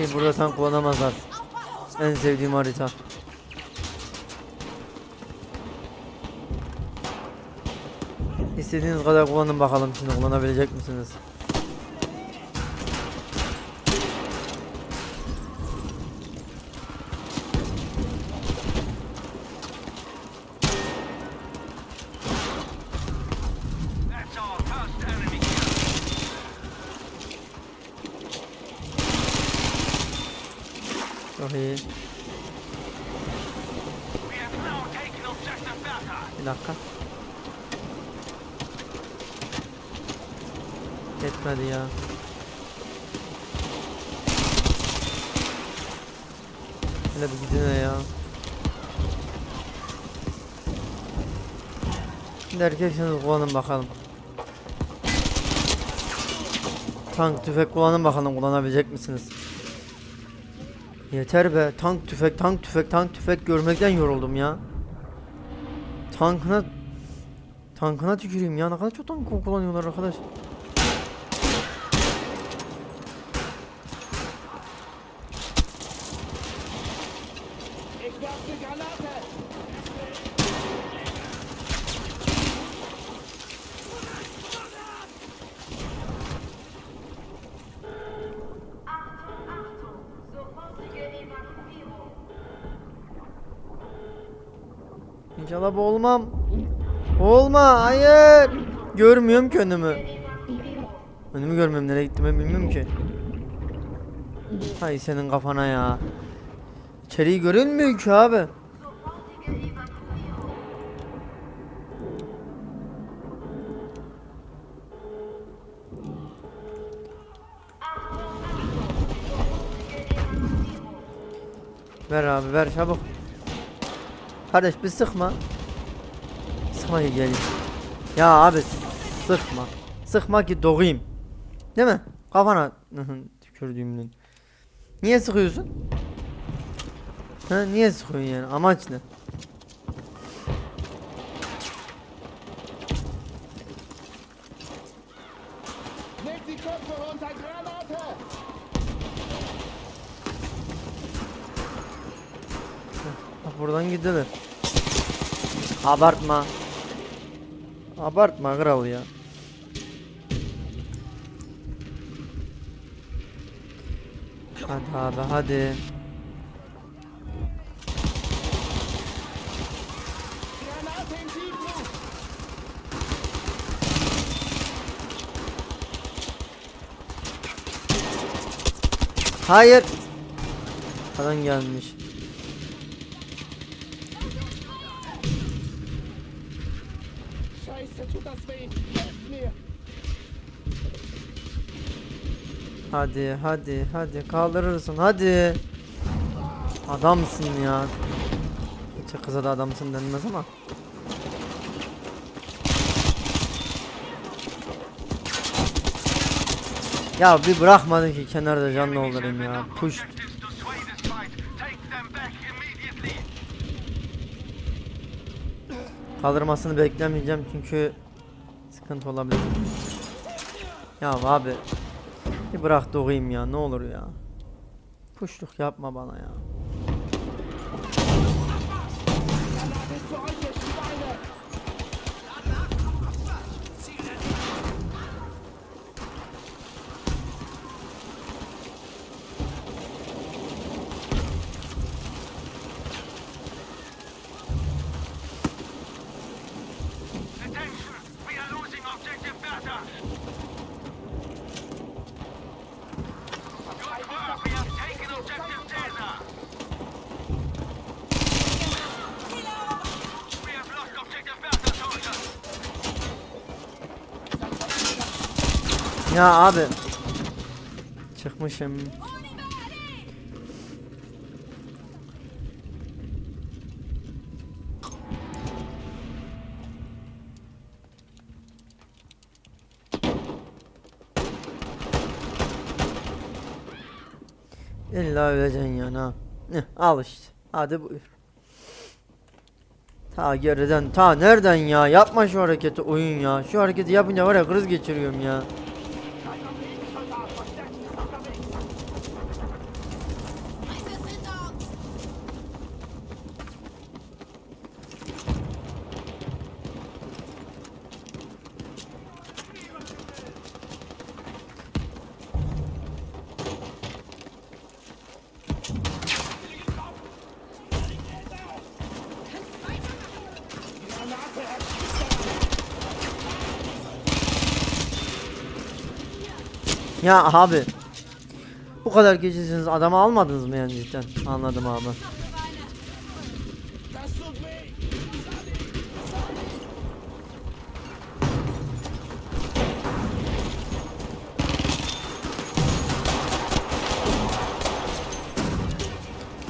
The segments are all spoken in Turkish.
İyi burada tank kullanamazlar. En sevdiğim harita. İstediğiniz kadar kullanın bakalım şimdi kullanabilecek misiniz? Çok iyi. Bir dakika. Yetmedi ya. Hele bir gidine ya. Şimdi erkekseniz kullanın bakalım. Tank tüfek kullanın bakalım kullanabilecek misiniz? Yeter be tank tüfek tank tüfek tank tüfek görmekten yoruldum ya. Tankına Tankına tüküreyim ya ne kadar çok tank kullanıyorlar arkadaş. Ich werfe Granate! İnşallah boğulmam. Boğulma hayır. Görmüyorum ki önümü. Önümü görmüyorum nereye gittiğimi bilmiyorum ki. Hay senin kafana ya. İçeriği görünmüyor ki abi. Ver abi ver çabuk. Kardeş bir sıkma. Sıkma ki geleyim. Ya abi sıkma. Sıkma ki doğayım. Değil mi? Kafana tükürdüğümün. Niye sıkıyorsun? Ha niye sıkıyorsun yani? Amaç ne? Buradan gidilir. Abartma. Abartma kral ya. Hadi abi hadi. Hayır. Falan gelmiş. Hadi hadi hadi kaldırırsın hadi. Adamsın ya. Hiç kıza da adamsın denmez ama. Ya bir bırakmadın ki kenarda canlı olayım ya. Push. Kaldırmasını beklemeyeceğim çünkü sıkıntı olabilir. Ya abi bir bırak doğayım ya ne olur ya. Puşluk yapma bana ya. Ya abi. Çıkmışım. İlla öleceksin yani ha. Al işte. Hadi buyur. Ta geriden ta nereden ya? Yapma şu hareketi oyun ya. Şu hareketi yapınca var ya kriz geçiriyorum ya. Ya abi. Bu kadar geçirsiniz adamı almadınız mı yani cidden? Anladım abi.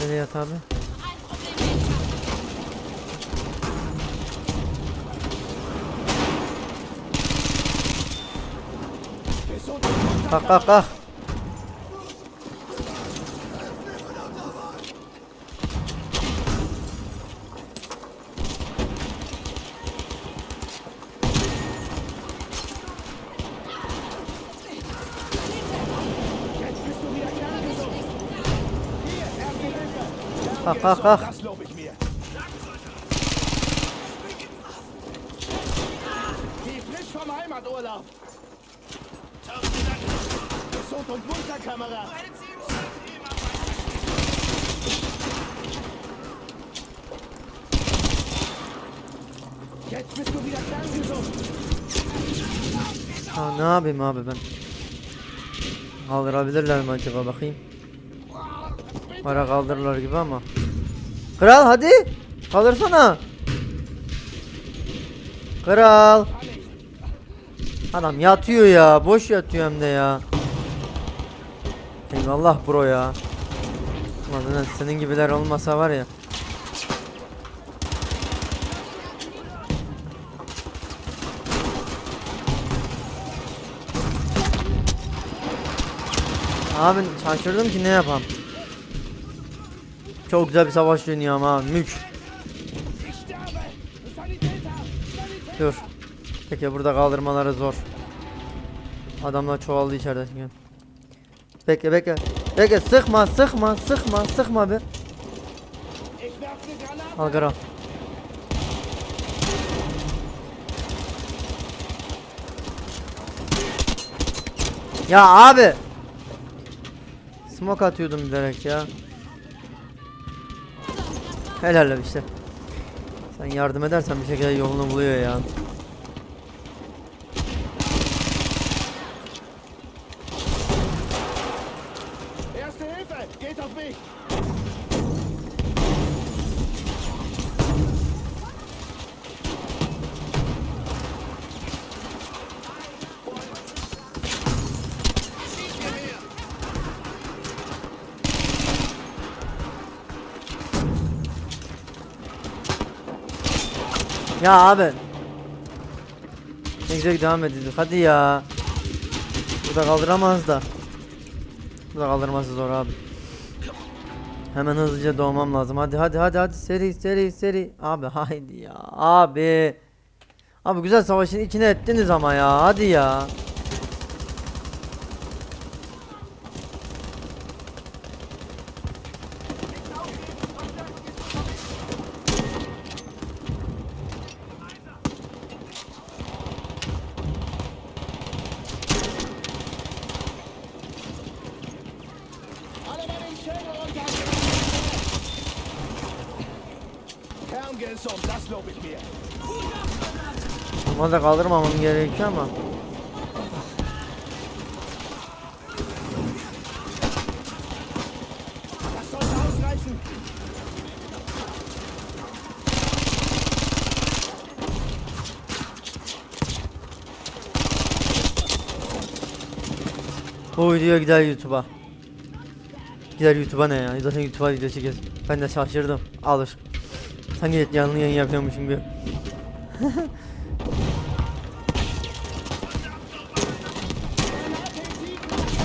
Nereye yat abi? Kalk kalk kalk. Jetzt bist du wieder kerngesund. Hier, erste Hilfe. Kalk kalk kalk. Ha, ne yapayım abi ben? Kaldırabilirler mi acaba bakayım? Para kaldırırlar gibi ama. Kral hadi. Kaldırsana. Kral. Adam yatıyor ya. Boş yatıyor hem de ya. Eyvallah bro ya. Ulan lan senin gibiler olmasa var ya. Abi şaşırdım ki ne yapam. Çok güzel bir savaş dönüyor ama mük. Dur. Peki burada kaldırmaları zor. Adamlar çoğaldı içeride çünkü. Bekle bekle. Bekle sıkma sıkma sıkma sıkma Granate. Al kral. Ya abi. Smoke atıyordum bilerek ya. Helal işte. Sen yardım edersen bir şekilde yolunu buluyor ya. Ya abi. Ne güzel devam ediyorduk. Hadi ya. Burada kaldıramaz da. Burada kaldırması zor abi. Hemen hızlıca doğmam lazım. Hadi hadi hadi hadi seri seri seri. Abi haydi ya. Abi. Abi güzel savaşın içine ettiniz ama ya. Hadi ya. Kerngesund. Das lobe ich. Normalde kaldırmamam gerekiyor ama. Bu video gider YouTube'a. Gider YouTube'a ne ya? Zaten YouTube'a video çekeriz. Ben de şaşırdım. Alır. Sanki canlı yayın yapıyormuşum gibi.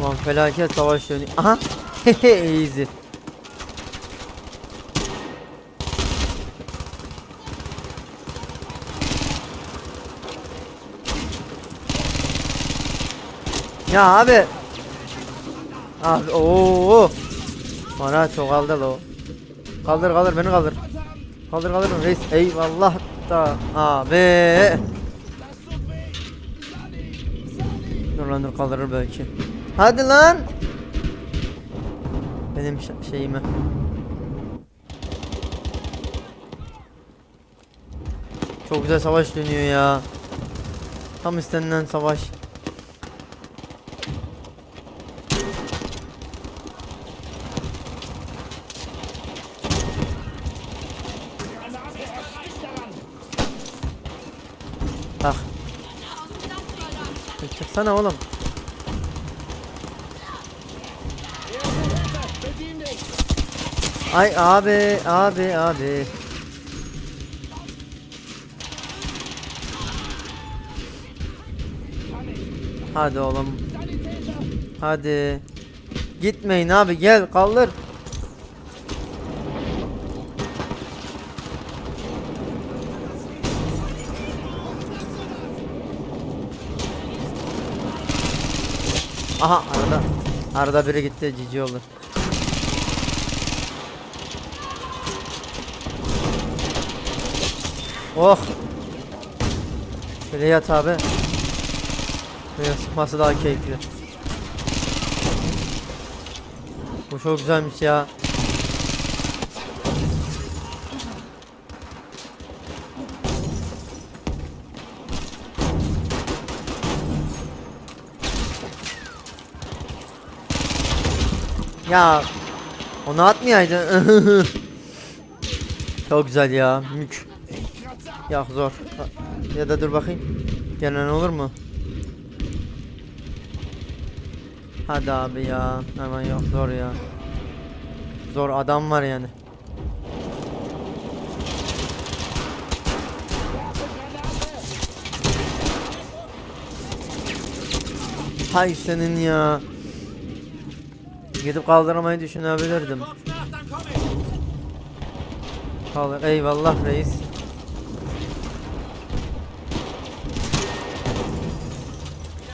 Ulan felaket savaş dönüyor. Aha. Easy. Ya abi. Abi ooo. Bana çok aldı lo. Kaldır kaldır beni kaldır. Kaldır kaldır reis. Eyvallah da abi. Dur lan dur kaldırır belki. Hadi lan. Benim şeyimi. Çok güzel savaş dönüyor ya. Tam istenilen savaş. Bak. Çıksana oğlum. Ay abi abi abi. Hadi oğlum. Hadi. Gitmeyin abi gel kaldır. Aha arada arada biri gitti cici oldu. Oh. Şöyle yat abi. Şöyle sıkması daha keyifli. Bu çok güzelmiş ya. Ya onu atmayaydın. çok güzel ya. Mük. Ya zor. Ya da dur bakayım. Gelen olur mu? Hadi abi ya. Hemen yok zor ya. Zor adam var yani. Hay senin ya. Gidip kaldırmayı düşünebilirdim. Kaldır. Eyvallah reis.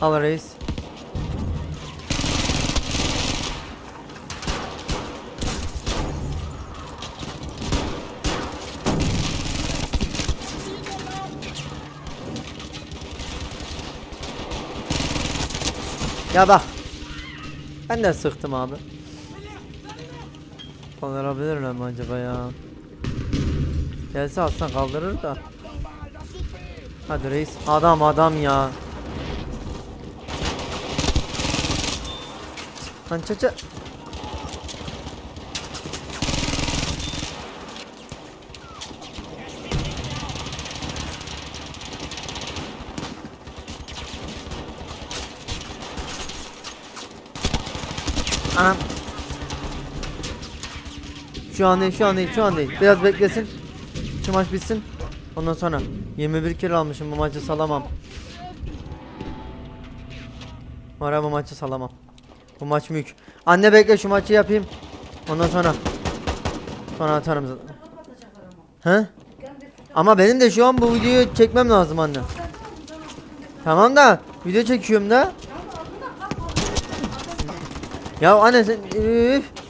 Al reis. Ya bak. Ben de sıktım abi. Kaldırabilirler mi acaba ya? Gelse atsan kaldırır da. Hadi reis. Adam adam ya. Lan çaça. Şu an değil, şu an değil, şu an değil. Biraz beklesin. Şu maç bitsin. Ondan sonra 21 kill almışım bu maçı salamam. Var bu maçı salamam. Bu maç mülk. Anne bekle şu maçı yapayım. Ondan sonra sonra atarım zaten. He? Ama benim de şu an bu videoyu çekmem lazım anne. Tamam da video çekiyorum da. Ya anne sen üf.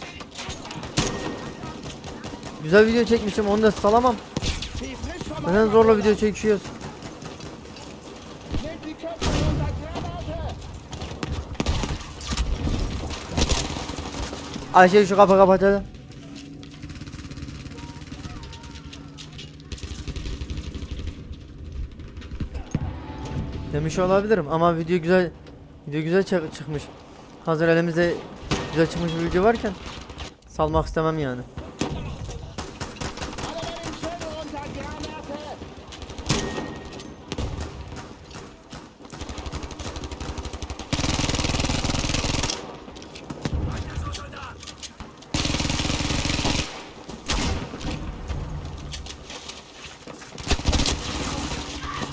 Güzel video çekmişim onu da salamam. Neden zorla video çekiyoruz? Ayşe şu kapı kapat hadi. Demiş olabilirim ama video güzel video güzel çı- çıkmış. Hazır elimizde güzel çıkmış bir video varken salmak istemem yani.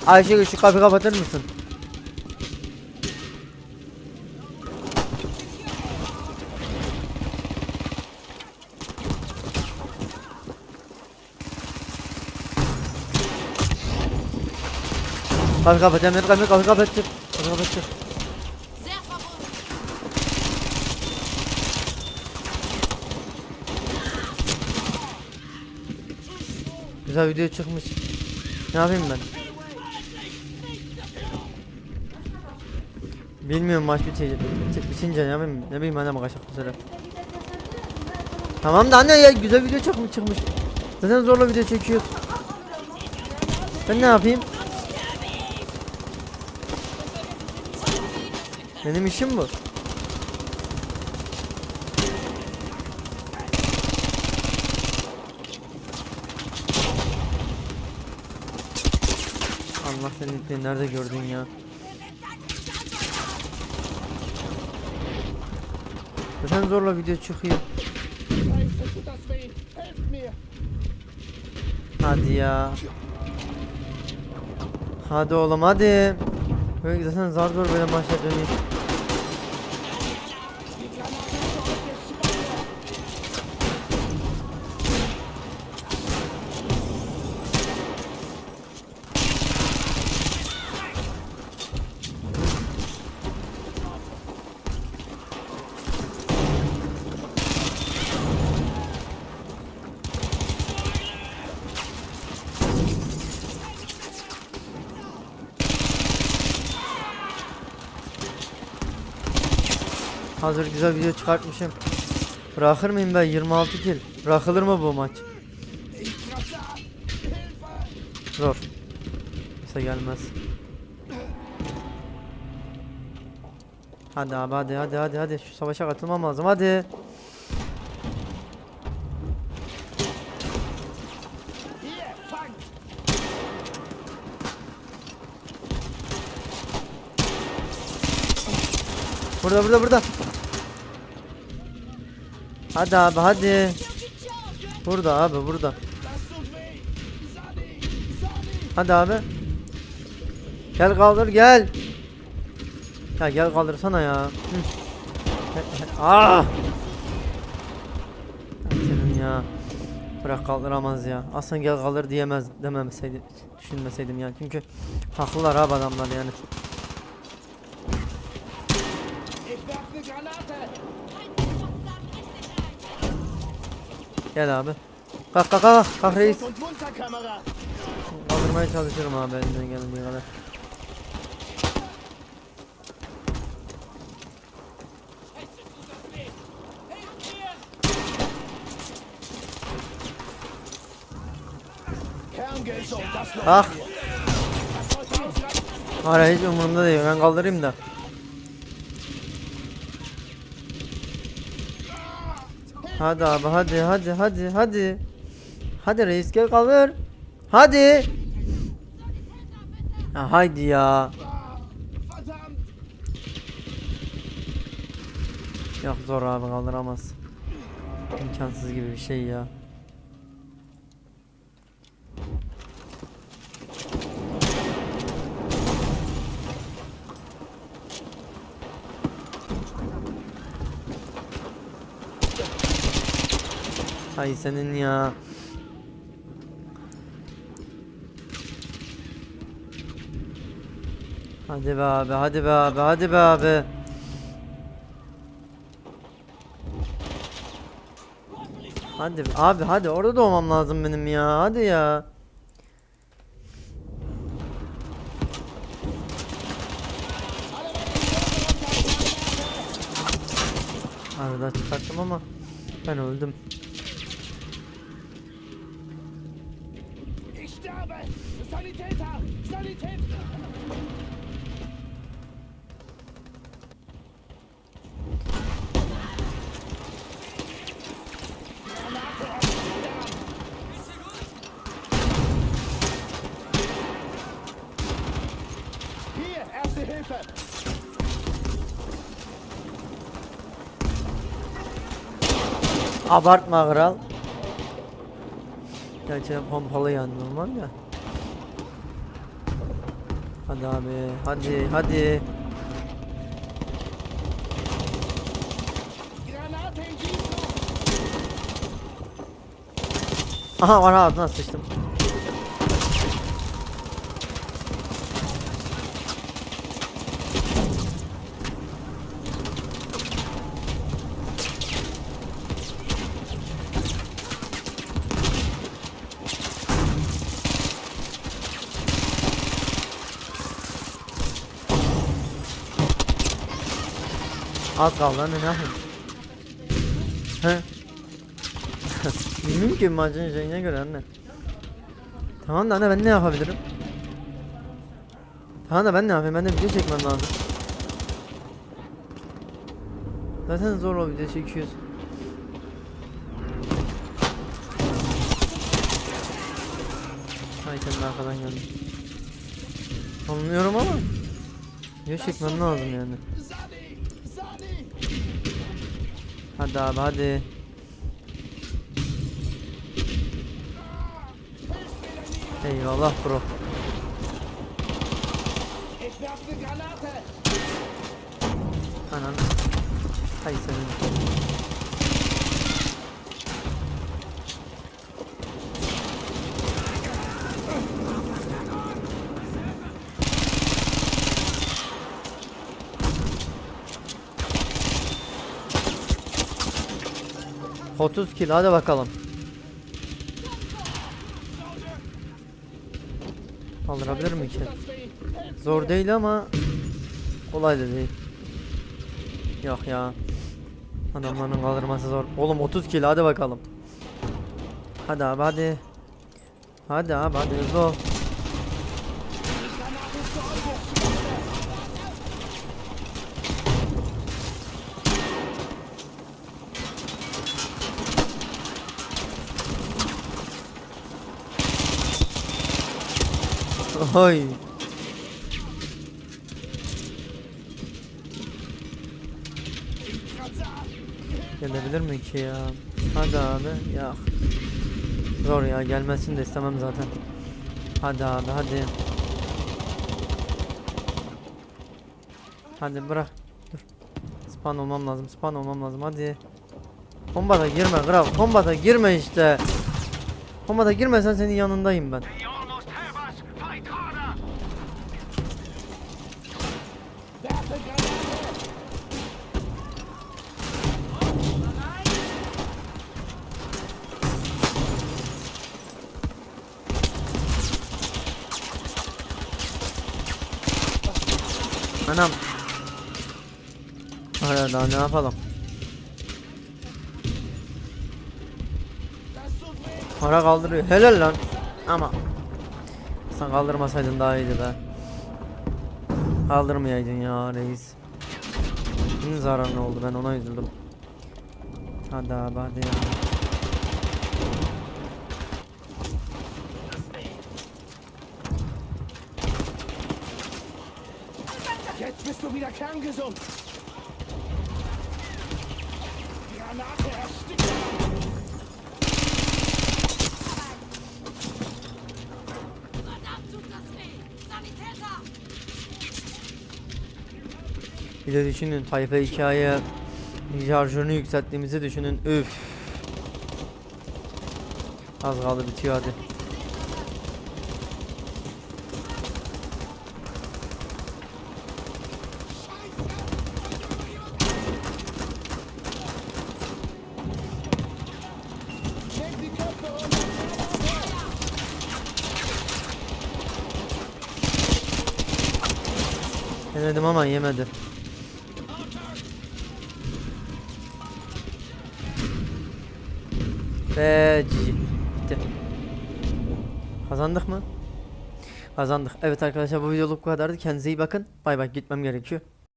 Ayşe şu kapıyı kapatır mısın? Kapıyı kapat hemen kapıyı kapıyı kapat çık. Kapıyı kapat. Güzel video çıkmış. Ne yapayım ben? Bilmiyorum maç bitecek. Bit- Bitince ne yapayım? Ne bileyim annem kaçak bu sefer. Tamam da anne ya güzel video çıkmış çıkmış. Zaten zorla video çekiyoruz. Ben ne yapayım? Benim işim bu. Allah seni ipleri nerede gördün ya? Zaten zorla video çıkıyor. Hadi ya. Hadi oğlum hadi. Böyle zaten zar zor böyle maçlar dönüyor. Hazır güzel video çıkartmışım. Bırakır mıyım ben 26 kill? Bırakılır mı bu maç? Zor. Kimse gelmez. Hadi abi hadi hadi hadi hadi şu savaşa katılmam lazım hadi. Burada burada burada. Hadi abi hadi. Burada abi burada. Hadi abi. Gel kaldır gel. Ya gel kaldırsana ya. Ah! Senin ya. Bırak kaldıramaz ya. Aslında gel kaldır diyemez dememeseydim düşünmeseydim yani. Çünkü haklılar abi adamlar yani. Gel abi. Kalk kalk kalk kalk reis. Kaldırmaya çalışırım abi elimden geldiği kadar. Ausreichen. Hala hiç umurumda değil. Ben kaldırayım da. Hadi abi hadi hadi hadi hadi. Hadi reis gel kaldır. Hadi. Ha, haydi ya. Yok zor abi kaldıramaz. İmkansız gibi bir şey ya. Hay senin ya. Hadi be abi, hadi be abi, hadi be abi. Hadi abi hadi orada doğmam lazım benim ya. Hadi ya. Arada çıkarttım ama ben öldüm. Stern! Hier, erste Hilfe! Abartma kral. Gerçi pompalı yandım var ya. Hadi abi hadi hadi. Aha var ağzına sıçtım. Az kaldı ne yapayım? He? Bilmiyorum ki maçın şeyine göre anne. Tamam da anne ben ne yapabilirim? Tamam da ben ne yapayım? Ben de video çekmem lazım. Zaten zor o video çekiyoruz. Ay sen de arkadan geldin. Anlıyorum ama video çekmem lazım yani. Hadi abi hadi. Eyvallah bro. Anan. Hay senin. Otuz kilo hadi bakalım. Kaldırabilir mi ki? Zor değil ama kolay da değil. Yok ya. Adamların kaldırması zor. Oğlum 30 kilo hadi bakalım. Hadi abi hadi. Hadi abi hadi hızlı ol. Oy. Gelebilir mi ki ya? Hadi abi ya. Zor ya gelmesini de istemem zaten. Hadi abi hadi. Hadi bırak. Dur. Spawn olmam lazım. Spawn olmam lazım. Hadi. Kombata girme kral. Kombata girme işte. Kombata girmesen senin yanındayım ben. Anam. Hala daha ne yapalım? Para kaldırıyor. Helal lan. Ama sen kaldırmasaydın daha iyiydi be. Kaldırmayaydın ya reis. Kimin zararına oldu ben ona üzüldüm. Hadi abi hadi ya. Kerngesund. Granate erstickt. Bir de düşünün Tayfa 2'ye şarjörünü yükselttiğimizi düşünün. Üf. Az kaldı bitiyor hadi. Denedim ama yemedi. Ve cici. Kazandık mı? Kazandık. Evet arkadaşlar bu videoluk bu kadardı. Kendinize iyi bakın. Bay bay gitmem gerekiyor.